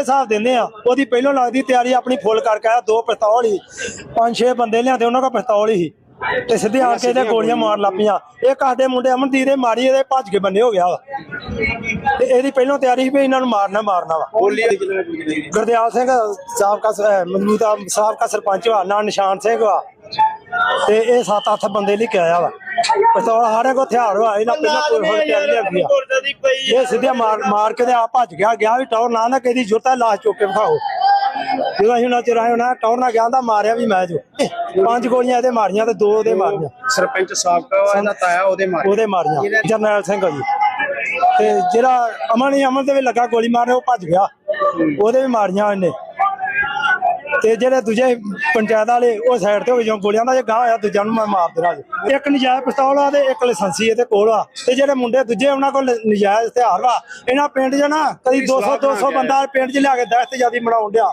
ਹਿਸਾਬ ਦਿੰਦੇ ਆ ਉਹਦੀ ਪਹਿਲੋਂ ਲੱਗਦੀ ਤਿਆਰੀ ਆਪਣੀ ਫੁੱਲ ਕਰਕੇ ਆਇਆ ਦੋ ਪਿਸਤੌਲ ਹੀ। ਪੰਜ ਛੇ ਬੰਦੇ ਲਿਆਂਦੇ ਉਹਨਾਂ ਕੋਲ ਪਿਸਤੌਲ ਹੀ। ਤੇ ਸਿੱਧੇ ਆ ਕੇ ਇਹਦੇ ਗੋਲੀਆਂ ਮਾਰ ਲੱਪੀਆਂ ਇਹ ਕਾਹਦੇ ਮੁੰਡੇ ਅਮਨਦੀਪ ਦੇ ਮਾਰੀ ਇਹਦੇ ਭੱਜ ਕੇ ਬੰਨੇ ਹੋ ਗਿਆ ਵਾ। ਤੇ ਇਹਦੀ ਪਹਿਲੋਂ ਤਿਆਰੀ ਸੀ ਵੀ ਇਹਨਾਂ ਨੂੰ ਮਾਰਨਾ ਮਾਰਨਾ ਵਾ। ਗੁਰਦਿਆਲ ਸਿੰਘ ਸਾਬਕਾ ਮੌਜੂਦਾ ਸਾਬਕਾ ਸਰਪੰਚ ਵਾ ਨਾਲ ਨਿਸ਼ਾਨ ਸਿੰਘ ਵਾ। ਤੇ ਇਹ 7-8 ਬੰਦੇ ਲਈ ਕੇ ਆਇਆ ਵਾ। ਪਿਸਤੌਲ ਹਾਰੇ ਕੋ ਹਥਿਆਰ ਵਾ ਇਹਨਾਂ ਪਹਿਲਾਂ ਕੋਈ ਹੋਰ ਤਿਆਰੀ ਲਿਆਂਦੀ ਆ। ਇਹ ਸਿੱਧੇ ਮਾਰ ਮਾਰ ਕੇ ਤੇ ਆ ਭੱਜ ਗਿਆ ਗਿਆ ਵੀ ਟੌਰ ਨਾ ਨਾ ਕਿਹਦੀ ਜੁਰਤ ਹੈ ਲਾਸ਼ ਚੁੱਕ ਕੇ ਵਿਖਾਓ। ਜਦੋਂ ਅਸੀਂ ਉਹਨਾਂ ਚ ਰਾਏ ਹੋਣਾ ਟੌਰ ਨਾ ਗਿਆ ਤਾਂ ਮਾਰਿਆ ਵੀ ਮੈਂ ਜੋ। ਪੰਜ ਗੋਲੀਆਂ ਇਹਦੇ ਮਾਰੀਆਂ ਤੇ ਦੋ ਉਹਦੇ ਮਾਰੀਆਂ। ਸਰਪੰਚ ਸਾਬਕਾ ਇਹਦਾ ਤਾਇਆ ਉਹਦੇ ਮਾਰੇ ਉਹਦੇ ਮਾਰੀਆਂ ਜਰਨੈਲ ਸਿੰਘ ਆ ਜੀ। ਤੇ ਜਿਹੜਾ ਅਮਨ ਹੀ ਅਮਨ ਦੇ ਵੀ ਲੱਗਾ ਗੋਲੀ ਮਾਰਨੇ ਉਹ ਭੱਜ ਗਿਆ। ਉਹਦੇ ਵੀ ਮਾਰੀਆਂ ਇਹਨੇ। ਤੇ ਜਿਹੜੇ ਦੂਜੇ ਪੰਚਾਇਤ ਵਾਲੇ ਉਹ ਸਾਈਡ ਤੇ ਹੋ ਗਏ ਜੋ ਗੋਲੀਆਂ ਦਾ ਜੇ ਗਾਹ ਹੋਇਆ ਦੂਜਾ ਨੂੰ ਮੈਂ ਮਾਰ ਦੇਣਾ ਜੀ ਇੱਕ ਨਜਾਇਜ਼ ਪਿਸਤੌਲ ਆ ਤੇ ਇੱਕ ਲਾਇਸੈਂਸੀ ਇਹਦੇ ਕੋਲ ਆ। ਤੇ ਜਿਹੜੇ ਮੁੰਡੇ ਦੂਜੇ ਉਹਨਾਂ ਕੋਲ ਨਜਾਇਜ਼ ਹਥਿਆਰ ਵਾ ਇਹਨਾਂ ਪਿੰਡ 'ਚ ਨਾ ਕਦੀ 200 200 ਬੰਦਾ ਪਿੰਡ 'ਚ ਲਿਆ ਕੇ ਦਹਿਸ਼ਤ ਜਿਆਦੀ ਬਣਾਉਣ ਡਿਆ।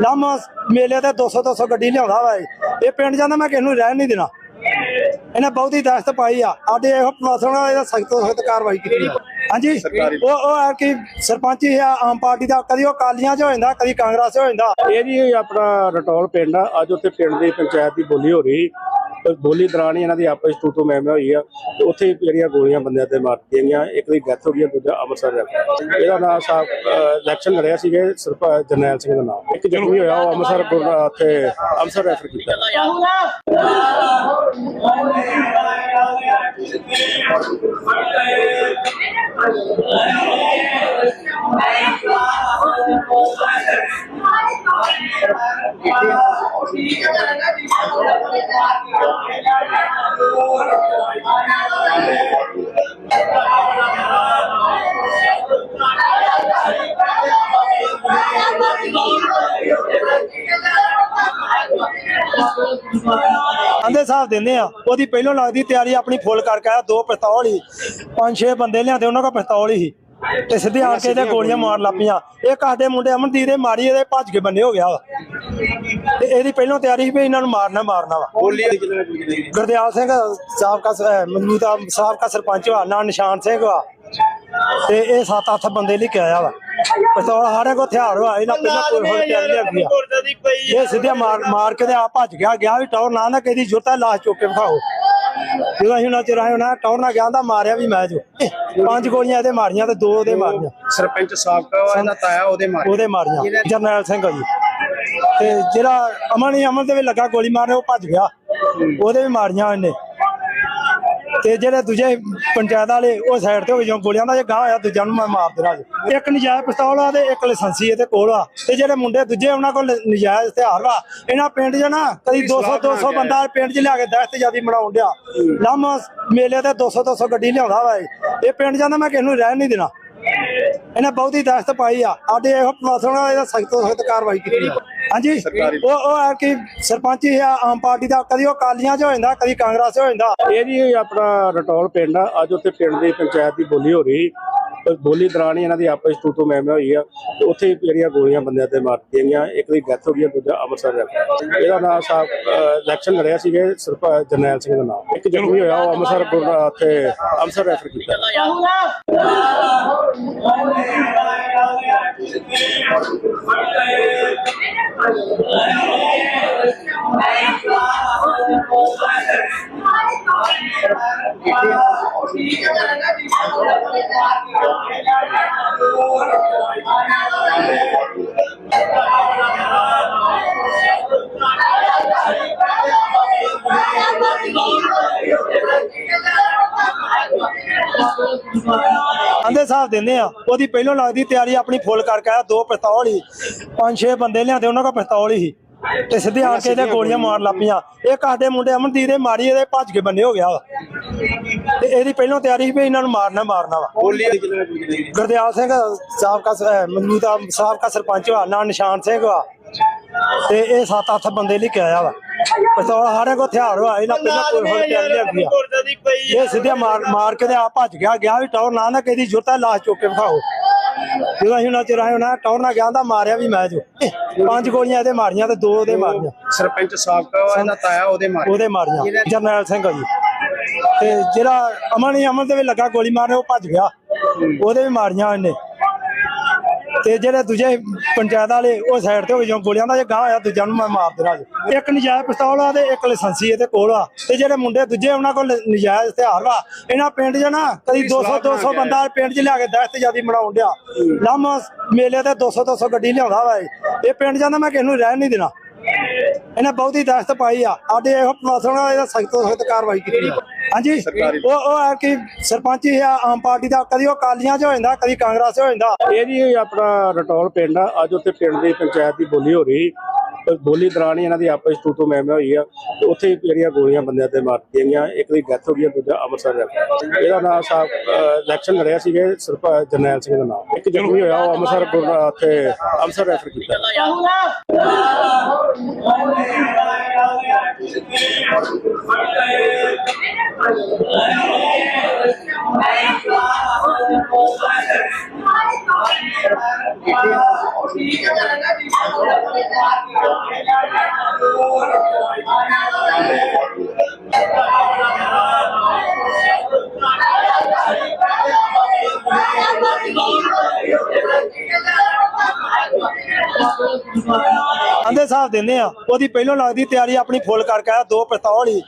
ਲੰਮ ਮੇਲੇ ਤੇ 200 200 ਗੱਡੀ ਲਿਆਉਂਦਾ ਵਾ ਇਹ। ਪਿੰਡ ਜਾਂਦਾ ਮੈਂ ਕਿਸੇ ਨੂੰ ਰਹਿਣ ਨਹੀਂ ਦੇਣਾ। ਇਹਨੇ ਬਹੁਤੀ ਦਹਿਸ਼ਤ ਪਾਈ ਆ। ਸਾਡੇ ਇਹੋ ਪ੍ਰਸ਼ਾਸਨ ਨਾਲ ਇਹਦਾ ਸਖਤ ਤੋਂ ਸਖਤ ਕਾਰਵਾਈ ਕੀਤੀ ਆ। ਹਾਂਜੀ? ਉਹ ਉਹ ਹੈ ਕਿ ਸਰਪੰਚ ਹੀ ਆ ਆਮ ਪਾਰਟੀ ਦਾ। ਕਦੀ ਉਹ ਕਾਲੀਆਂ 'ਚ ਹੋ ਜਾਂਦਾ ਕਦੀ ਕਾਂਗਰਸ 'ਚ ਹੋ ਜਾਂਦਾ। ਇਹ ਜੀ ਆਪਣਾ ਰਟੌਲ ਪਿੰਡ ਆ। ਅੱਜ ਉੱਥੇ ਪਿੰਡ ਦੀ ਪੰਚਾਇਤ ਦੀ ਬੋਲੀ ਹੋ ਰਹੀ। ਬੋਲੀ ਦੌਰਾਨ ਹੀ ਇਹਨਾਂ ਦੀ ਆਪਸ ਵਿੱਚ ਟੂ ਮੈਮੇ ਹੋਈ ਆ। ਤੇ ਉੱਥੇ ਹੀ ਜਿਹੜੀਆਂ ਗੋਲੀਆਂ ਬੰਦਿਆਂ ਤੇ ਮਾਰਤੀਆਂ ਗਈਆਂ ਇੱਕ ਦੀ ਡੈਥ ਹੋ ਗਈ ਆ, ਦੂਜਾ ਅੰਮ੍ਰਿਤਸਰ ਰੈਫਰ ਇਹਦਾ ਨਾਮ ਸਾਹਿਬ ਇਲੈਕਸ਼ਨ ਲੜਿਆ ਸੀਗੇ ਸਰਪੰਚ ਜਰਨੈਲ ਸਿੰਘ ਦਾ ਨਾਮ। ਇੱਕ ਜ਼ਖਮੀ ਹੋਇਆ ਉਹ ਅੰਮ੍ਰਿਤਸਰ ਗੁਰ ਉੱਥੇ ਅੰਮ੍ਰਿਤਸਰ ਰੈਫਰ ਕੀਤਾ। ਆਂਦੇ ਹਿਸਾਬ ਦਿੰਦੇ ਆ, ਉਹਦੀ ਪਹਿਲੋਂ ਲੱਗਦੀ ਤਿਆਰੀ ਆਪਣੀ ਫੁੱਲ ਕਰਕੇ ਆਇਆ, ਦੋ ਪਿਸਤੌਲ ਹੀ ਪੰਜ ਛੇ ਬੰਦੇ ਲਿਆਂਦੇ, ਉਹਨਾਂ ਕੋਲ ਪਿਸਤੌਲ ਹੀ ਤੇ ਸਿੱਧੇ ਆ ਕੇ ਇਹਦੇ ਗੋਲੀਆਂ ਮਾਰ ਲੱਪੀਆਂ ਇਹ ਕਾਹਦੇ ਮੁੰਡੇ ਅਮਨਦੀਪ ਦੇ ਮਾਰੀ ਇਹਦੇ ਭੱਜ ਕੇ ਬੰਨੇ ਹੋ ਗਿਆ ਵਾ। ਤੇ ਇਹਦੀ ਪਹਿਲੋਂ ਤਿਆਰੀ ਸੀ ਵੀ ਇਹਨਾਂ ਨੂੰ ਮਾਰਨਾ ਮਾਰਨਾ ਵਾ। ਗੁਰਦਿਆਲ ਸਿੰਘ ਸਾਬਕਾ ਮੌਜੂਦਾ ਸਾਬਕਾ ਸਰਪੰਚ ਵਾ ਨਾਲ ਨਿਸ਼ਾਨ ਸਿੰਘ ਵਾ। ਤੇ ਇਹ 7-8 ਬੰਦੇ ਲਈ ਕੇ ਆਇਆ ਵਾ। ਪਿਸਤੌਲ ਹਾਰੇ ਕੋ ਹਥਿਆਰ ਵਾ ਇਹਨਾਂ ਪਹਿਲਾਂ ਕੋਈ ਹੋਰ ਤਿਆਰੀ ਆ। ਇਹ ਸਿੱਧੇ ਮਾਰ ਮਾਰ ਕੇ ਤੇ ਆ ਭੱਜ ਗਿਆ ਗਿਆ ਵੀ ਟੌਰ ਨਾ ਨਾ ਕਿਹਦੀ ਜੁਰਤ ਲਾਸ਼ ਚੁੱਕ ਕੇ ਵਿਖਾਓ। ਜਦੋਂ ਅਸੀਂ ਉਹਨਾਂ ਚ ਰਾਏ ਹੋਣਾ ਟੌਰ ਨਾ ਗਿਆ ਤਾਂ ਮਾਰਿਆ ਵੀ ਮੈਂ ਜੋ। ਪੰਜ ਗੋਲੀਆਂ ਇਹਦੇ ਮਾਰੀਆਂ ਤੇ ਦੋ ਉਹਦੇ ਮਾਰੀਆਂ। ਸਰਪੰਚ ਸਾਬਕਾ ਇਹਦਾ ਤਾਇਆ ਉਹਦੇ ਮਾਰੇ ਉਹਦੇ ਮਾਰੀਆਂ। ਜਰਨੈਲ ਸਿੰਘ ਆ ਜੀ। ਤੇ ਜਿਹੜਾ ਅਮਨ ਹੀ ਅਮਨ ਦੇ ਵੀ ਲੱਗਾ ਗੋਲੀ ਮਾਰਨੇ ਉਹ ਭੱਜ ਗਿਆ। ਉਹਦੇ ਵੀ ਮਾਰੀਆਂ ਇਹਨੇ। ਤੇ ਜਿਹੜੇ ਦੂਜੇ ਪੰਚਾਇਤ ਵਾਲੇ ਉਹ ਸਾਈਡ ਤੇ ਹੋ ਗਏ ਜੋ ਗੋਲੀਆਂ ਦਾ ਜੇ ਗਾਹ ਹੋਇਆ ਦੂਜਾ ਨੂੰ ਮੈਂ ਮਾਰ ਦੇਣਾ ਜੀ। ਇੱਕ ਨਜਾਇਜ਼ ਪਿਸਤੌਲ ਆ ਤੇ ਇੱਕ ਲਾਇਸੈਂਸੀ ਇਹਦੇ ਕੋਲ ਆ। ਤੇ ਜਿਹੜੇ ਮੁੰਡੇ ਦੂਜੇ ਉਹਨਾਂ ਕੋਲ ਨਜਾਇਜ਼ ਹਥਿਆਰ ਵਾ ਇਹਨਾਂ ਪਿੰਡ 'ਚ ਨਾ ਕਦੀ 200 200 ਬੰਦਾ ਪਿੰਡ 'ਚ ਲਿਆ ਕੇ ਦਹਿਸ਼ਤ ਜਿਆਦੀ ਬਣਾਉਣ ਡਿਆ। ਲੰਮ ਮੇਲੇ ਤੇ 200 200 ਗੱਡੀ ਲਿਆਉਂਦਾ ਵਾ। ਇਹ। ਪਿੰਡ ਜਾਂਦਾ ਮੈਂ ਕਿਸੇ ਨੂੰ ਰਹਿਣ ਨਹੀਂ ਦੇਣਾ। ਇਹਨੇ ਬਹੁਤੀ ਦਹਿਸ਼ਤ ਪਾਈ ਆ। ਸਾਡੇ ਇਹੋ ਪ੍ਰਸ਼ਾਸਨ ਨਾਲ ਇਹਦਾ ਸਖਤ ਤੋਂ ਸਖਤ ਕਾਰਵਾਈ ਕੀਤੀ ਆ। ਹਾਂਜੀ? ਉਹ ਉਹ ਹੈ ਕਿ ਸਰਪੰਚ ਹੀ ਆ ਆਮ ਪਾਰਟੀ ਦਾ। ਕਦੀ ਉਹ ਕਾਲੀਆਂ 'ਚ ਹੋ ਜਾਂਦਾ ਕਦੀ ਕਾਂਗਰਸ 'ਚ ਹੋ ਜਾਂਦਾ। ਇਹ ਜੀ ਆਪਣਾ ਰਟੌਲ ਪਿੰਡ ਆ। ਅੱਜ ਉੱਥੇ ਪਿੰਡ ਦੀ ਪੰਚਾਇਤ ਦੀ ਬੋਲੀ ਹੋ ਰਹੀ। ਬੋਲੀ ਦੌਰਾਨ ਹੀ ਇਹਨਾਂ ਦੀ ਆਪਸ ਵਿੱਚ ਤੂਤੂ ਮੈਮੇ ਹੋਈ ਆ। ਤੇ ਉੱਥੇ ਹੀ ਜਿਹੜੀਆਂ ਗੋਲੀਆਂ ਬੰਦਿਆਂ ਤੇ ਮਾਰਤੀਆਂ ਗਈਆਂ ਇੱਕ ਦੀ ਡੈਥ ਹੋ ਗਈ ਆ, ਦੂਜਾ ਅੰਮ੍ਰਿਤਸਰ ਰੈਫਰ ਇਹਦਾ ਨਾਮ ਸਾਹਿਬ ਇਲੈਕਸ਼ਨ ਲੜਿਆ ਸੀਗੇ ਸਰਪੰਚ ਜਰਨੈਲ ਸਿੰਘ ਦਾ ਨਾਮ। ਇੱਕ ਜ਼ਖਮੀ ਹੋਇਆ ਉਹ ਅੰਮ੍ਰਿਤਸਰ ਗੁਰ ਉੱਥੇ ਅੰਮ੍ਰਿਤਸਰ ਰੈਫਰ ਕੀਤਾ। ਆਂਦੇ ਹਿਸਾਬ ਦਿੰਦੇ ਆ। ਉਹਦੀ ਪਹਿਲੋਂ ਲੱਗਦੀ ਤਿਆਰੀ ਆਪਣੀ ਫੁੱਲ ਕਰਕੇ ਆਇਆ, ਦੋ ਪਿਸਤੌਲ ਹੀ। ਪੰਜ ਛੇ ਬੰਦੇ ਲਿਆਂਦੇ, ਉਹਨਾਂ ਕੋਲ ਪਿਸਤੌਲ ਹੀ। ਤੇ ਸਿੱਧੇ ਆ ਕੇ ਇਹਦੇ ਗੋਲੀਆਂ ਮਾਰ ਲੱਪੀਆਂ ਇਹ ਕਾਹਦੇ ਮੁੰਡੇ ਅਮਨਦੀਪ ਦੇ ਮਾਰੀ, ਇਹਦੇ ਭੱਜ ਕੇ ਬੰਨੇ ਹੋ ਗਿਆ ਵਾ। ਤੇ ਇਹਦੀ ਪਹਿਲੋਂ ਤਿਆਰੀ ਸੀ ਵੀ ਇਹਨਾਂ ਨੂੰ ਮਾਰਨਾ ਮਾਰਨਾ ਵਾ। ਬੋਲੀ ਕਿੰਨੇ ਗੋਲੀ ਗੁਰਦਿਆਲ ਸਿੰਘ ਸਾਬਕਾ ਸਰਪੰਚ ਵਾ ਨਾਲ ਨਿਸ਼ਾਨ ਸਿੰਘ ਵਾ। ਤੇ ਇਹ 7-8 ਬੰਦੇ ਲੈ ਕੇ ਆਇਆ ਵਾ। ਪਿਸਤੌਲ ਸਾਡੇ ਕੋਲ ਹਥਿਆਰ ਹੋਇਆ ਇਹਨਾਂ ਪਹਿਲਾਂ ਕੋਈ ਹੋਰ ਤਿਆਰੀ ਲਿਆਂਦੀ ਆ। ਇਹ ਸਿੱਧੇ ਮਾਰ ਮਾਰ ਕੇ ਤੇ ਆ ਭੱਜ ਗਿਆ ਗਿਆ ਵੀ ਟੌਰ ਨਾ ਨਾ ਕਿਹਦੀ ਜੁਰਤਾ ਲਾਸ਼ ਚੁੱਕ ਕੇ ਵਿਖਾਓ। ਜਦੋਂ ਅਸੀਂ ਉਹਨਾਂ ਚਿਰ ਆਏ ਹੋਣਾ ਟੌਰ ਨਾ ਗਿਆ ਤਾਂ ਮਾਰਿਆ ਵੀ ਮੈਂ ਜੋ। ਪੰਜ ਗੋਲੀਆਂ ਇਹਦੇ ਮਾਰੀਆਂ ਤੇ ਦੋ ਉਹਦੇ ਮਾਰੀਆਂ। ਸਰਪੰਚ ਸਾਬਕਾ ਵਾ ਇਹਦਾ ਤਾਇਆ ਉਹਦੇ ਮਾਰੇ ਉਹਦੇ ਮਾਰੀਆਂ ਜਰਨੈਲ ਸਿੰਘ ਆ ਜੀ। ਤੇ ਜਿਹੜਾ ਅਮਨ ਹੀ ਅਮਨ ਦੇ ਵੀ ਲੱਗਾ ਗੋਲੀ ਮਾਰਨ, ਉਹ ਭੱਜ ਗਿਆ। ਉਹਦੇ ਵੀ ਮਾਰੀਆਂ ਇਹਨੇ ਤੇ ਜਿਹੜੇ ਦੂਜੇ ਪੰਚਾਇਤ ਵਾਲੇ, ਉਹ ਸਾਈਡ ਤੇ ਹੋ ਗਏ ਜਿਉਂ ਗੋਲੀਆਂ ਦਾ ਜੇ ਗਾਂ ਹੋਇਆ ਦੂਜਾ ਨੂੰ ਮੈਂ ਮਾਰ ਦੇਣਾ ਜੀ। ਇੱਕ ਨਜਾਇਜ਼ ਪਿਸਤੌਲ ਆ ਤੇ ਇੱਕ ਲਾਇਸੈਂਸੀ ਇਹਦੇ ਕੋਲ ਆ। ਤੇ ਜਿਹੜੇ ਮੁੰਡੇ ਦੂਜੇ ਉਹਨਾਂ ਕੋਲ ਨਜਾਇਜ਼ ਹਥਿਆਰ ਵਾ ਇਹਨਾਂ ਪਿੰਡ 'ਚ ਨਾ ਕਦੀ 200 200 ਬੰਦਾ ਪਿੰਡ 'ਚ ਲਿਆ ਕੇ ਦਹਿਸ਼ਤ ਜਿਆਦੀ ਬਣਾਉਣ ਡਿਆ। ਲੰਮ ਮੇਲੇ ਤੇ 200 200 ਗੱਡੀ ਲਿਆਉਂਦਾ ਵਾ ਇਹ। ਪਿੰਡ ਜਾਂਦਾ ਮੈਂ ਕਿਸੇ ਨੂੰ ਰਹਿਣ ਨਹੀਂ ਦੇਣਾ। ਇਹਨੇ ਬਹੁਤੀ ਦਹਿਸ਼ਤ ਪਾਈ ਆ। ਸਾਡੇ ਇਹੋ ਪ੍ਰਸ਼ਾਸਨ ਨਾਲ ਇਹਦਾ ਸਖਤ ਤੋਂ ਸਖਤ ਕਾਰਵਾਈ ਕੀਤੀ ਆ। ਹਾਂਜੀ? ਉਹ ਉਹ ਹੈ ਕਿ ਸਰਪੰਚ ਹੀ ਆ ਆਮ ਪਾਰਟੀ ਦਾ। ਕਦੀ ਉਹ ਕਾਲੀਆਂ 'ਚ ਹੋ ਜਾਂਦਾ ਕਦੀ ਕਾਂਗਰਸ 'ਚ ਹੋ ਜਾਂਦਾ। ਇਹ ਜੀ ਆਪਣਾ ਰਟੌਲ ਪਿੰਡ ਆ। ਅੱਜ ਉੱਥੇ ਪਿੰਡ ਦੀ ਪੰਚਾਇਤ ਦੀ ਬੋਲੀ ਹੋ ਰਹੀ। ਬੋਲੀ ਦੌਰਾਨ ਹੀ ਇਹਨਾਂ ਦੀ ਆਪਸ ਵਿੱਚ ਤੂ ਤੂ ਮੈਂ ਮੈਂ ਹੋਈ ਆ। ਤੇ ਉੱਥੇ ਹੀ ਜਿਹੜੀਆਂ ਗੋਲੀਆਂ ਬੰਦਿਆਂ ਤੇ ਮਾਰਤੀਆਂ ਗਈਆਂ ਇੱਕ ਦੀ ਡੈਥ ਹੋ ਗਈ ਆ, ਦੂਜਾ ਅੰਮ੍ਰਿਤਸਰ ਰੈਫਰ ਇਹਦਾ ਨਾਮ ਸਾਹਿਬ ਇਲੈਕਸ਼ਨ ਲੜਿਆ ਸੀਗੇ ਸਰਪੰਚ ਜਰਨੈਲ ਸਿੰਘ ਦਾ ਨਾਮ ਇੱਕ ਜ਼ਖਮੀ ਹੋਇਆ ਉਹ ਅੰਮ੍ਰਿਤਸਰ ਉੱਥੇ ਅੰਮ੍ਰਿਤਸਰ ਰੈਫਰ ਕੀਤਾ। ਆਂਦੇ ਹਿਸਾਬ ਦਿੰਦੇ ਆ। ਉਹਦੀ ਪਹਿਲੋਂ ਲੱਗਦੀ ਤਿਆਰੀ ਆਪਣੀ ਫੁੱਲ ਕਰਕੇ ਆਇਆ, ਦੋ ਪਿਸਤੌਲ ਹੀ।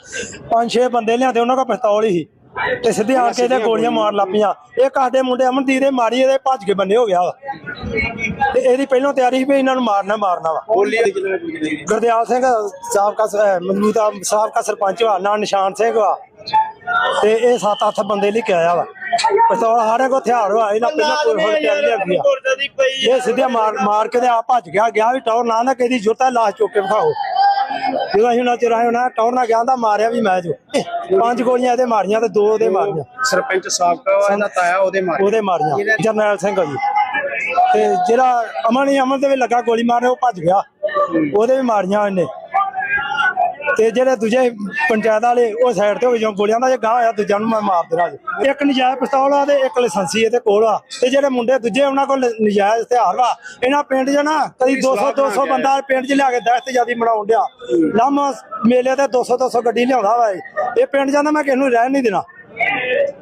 ਪੰਜ ਛੇ ਬੰਦੇ ਲਿਆਂਦੇ, ਉਹਨਾਂ ਦਾ ਪਿਸਤੌਲ ਹੀ। ਤੇ ਸਿੱਧੇ ਆ ਕੇ ਇਹਦੇ ਗੋਲੀਆਂ ਮਾਰ ਲੱਪੀਆਂ ਇਹ ਕਾਡੇ ਮੁੰਡੇ? ਅਮਨਦੀਪ ਦੇ ਮਾਰੀ ਇਹਦੇ ਭੱਜ ਕੇ ਬੰਨੇ ਹੋ ਗਿਆ ਵਾ। ਤੇ ਇਹਦੀ ਪਹਿਲੋਂ ਤਿਆਰੀ ਸੀ ਵੀ ਇਹਨਾਂ ਨੂੰ ਮਾਰਨਾ ਮਾਰਨਾ ਵਾ। ਬੋਲੀ ਦੀ ਕਿੰਨੇ ਗੁਰਦਿਆਲ ਸਿੰਘ ਸਾਬਕਾ ਮੌਜੂਦਾ ਸਾਬਕਾ ਸਰਪੰਚ ਵਾ ਨਾ ਨਿਸ਼ਾਨ ਸਿੰਘ ਵਾ। ਤੇ ਇਹ 7-8 ਬੰਦੇ ਲੈ ਕੇ ਆਇਆ ਵਾ। ਪਿਸਤੌਲ ਸਾਡੇ ਕੋਲ ਹਥਿਆਰ ਹੋਇਆ ਇਹਨਾਂ ਪਹਿਲਾਂ ਕੋਈ ਹੋਰ ਤਿਆਰੀ ਲਿਆਂਦੀ ਆ। ਇਹ ਸਿੱਧੇ ਮਾਰ ਮਾਰ ਕੇ ਤੇ ਆ ਭੱਜ ਗਿਆ ਗਿਆ ਵੀ ਟੌਰ ਨਾ ਨਾ ਕਿਹਦੀ ਜੁਰਤਾ ਲਾਸ਼ ਚੁੱਕ ਕੇ ਵਿਖਾਓ। ਜਦੋਂ ਅਸੀਂ ਉਹਨਾਂ ਚਿਰ ਆਏ ਹੋਣਾ ਟੌਰ ਨਾ ਗਿਆ ਤਾਂ ਮਾਰਿਆ ਵੀ ਮੈਂ ਜੋ। ਪੰਜ ਗੋਲੀਆਂ ਇਹਦੇ ਮਾਰੀਆਂ ਤੇ ਦੋ ਉਹਦੇ ਮਾਰੀਆਂ। ਸਰਪੰਚ ਸਾਬਕਾ ਇਹਦਾ ਤਾਇਆ ਉਹਦੇ ਮਾਰੇ ਉਹਦੇ ਮਾਰੀਆਂ। ਜਰਨੈਲ ਸਿੰਘ ਆ ਜੀ। ਤੇ ਜਿਹੜਾ ਅਮਨ ਹੀ ਅਮਨ ਦੇ ਵੀ ਲੱਗਾ ਗੋਲੀ ਮਾਰਨ ਉਹ ਭੱਜ ਗਿਆ। ਉਹਦੇ ਵੀ ਮਾਰੀਆਂ ਇਹਨੇ। ਤੇ ਜਿਹੜੇ ਦੂਜੇ ਪੰਚਾਇਤ ਵਾਲੇ ਉਹ ਸਾਈਡ ਤੇ ਹੋ ਗਏ ਜਿਉਂ ਗੋਲੀਆਂ ਦਾ ਜੇ ਗਾਂ ਹੋਇਆ ਦੂਜਾ ਨੂੰ ਮੈਂ ਮਾਰ ਦੇਣਾ ਜੀ ਇੱਕ ਨਜਾਇਜ਼ ਪਿਸਤੌਲ ਆ ਤੇ ਇੱਕ ਲਾਇਸੈਂਸੀ ਇਹਦੇ ਕੋਲ ਆ। ਤੇ ਜਿਹੜੇ ਮੁੰਡੇ ਦੂਜੇ ਉਹਨਾਂ ਕੋਲ ਨਜਾਇਜ਼ ਹਥਿਆਰ ਵਾ ਇਹਨਾਂ ਪਿੰਡ 'ਚ ਨਾ ਕਦੀ 200 200 ਬੰਦਾ ਪਿੰਡ 'ਚ ਲਿਆ ਕੇ ਦਹਿਸ਼ਤ ਜਿਆਦੀ ਬਣਾਉਣ ਡਿਆ। ਲੰਮ ਮੇਲੇ ਤੇ 200 200 ਗੱਡੀ ਲਿਆਉਂਦਾ ਵਾ ਇਹ। ਪਿੰਡ ਜਾਂਦਾ ਮੈਂ ਕਿਸੇ ਨੂੰ ਰਹਿਣ ਨਹੀਂ ਦੇਣਾ।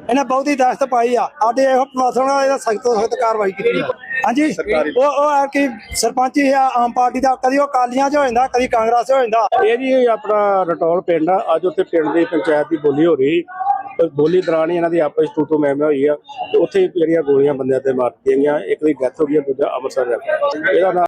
ਇਹਨੇ ਬਹੁਤੀ ਦਹਿਸ਼ਤ ਪਾਈ ਆ। ਸਾਡੇ ਇਹੋ ਪ੍ਰਸ਼ਾਸਨ ਨਾਲ ਇਹਦਾ ਸਖਤ ਤੋਂ ਸਖਤ ਕਾਰਵਾਈ ਕੀਤੀ ਹਾਂਜੀ ਉਹ ਉਹ ਕਿ ਸਰਪੰਚ ਹੀ ਆ ਆਮ ਪਾਰਟੀ ਦਾ ਕਦੀ ਉਹ ਕਾਲੀਆਂ 'ਚ ਹੋ ਜਾਂਦਾ ਕਦੀ ਕਾਂਗਰਸ 'ਚ ਹੋ ਜਾਂਦਾ। ਇਹ ਜੀ ਆਪਣਾ ਰਟੌਲ ਪਿੰਡ ਆ। ਅੱਜ ਉੱਥੇ ਪਿੰਡ ਦੀ ਪੰਚਾਇਤ ਦੀ ਬੋਲੀ ਹੋ ਰਹੀ। ਬੋਲੀ ਦੌਰਾਨ ਹੀ ਇਹਨਾਂ ਦੀ ਆਪਸ ਮੈਂ ਮੈਂ ਹੋਈ ਆ। ਤੇ ਉੱਥੇ ਜਿਹੜੀਆਂ ਗੋਲੀਆਂ ਬੰਦਿਆਂ ਤੇ ਮਾਰਤੀਆਂ ਗਈਆਂ। ਇੱਕ ਦੀ ਡੈਥ ਹੋ ਗਈ ਦੂਜਾ ਅੰਮ੍ਰਿਤਸਰ ਰੈਫਰ ਇਹਦਾ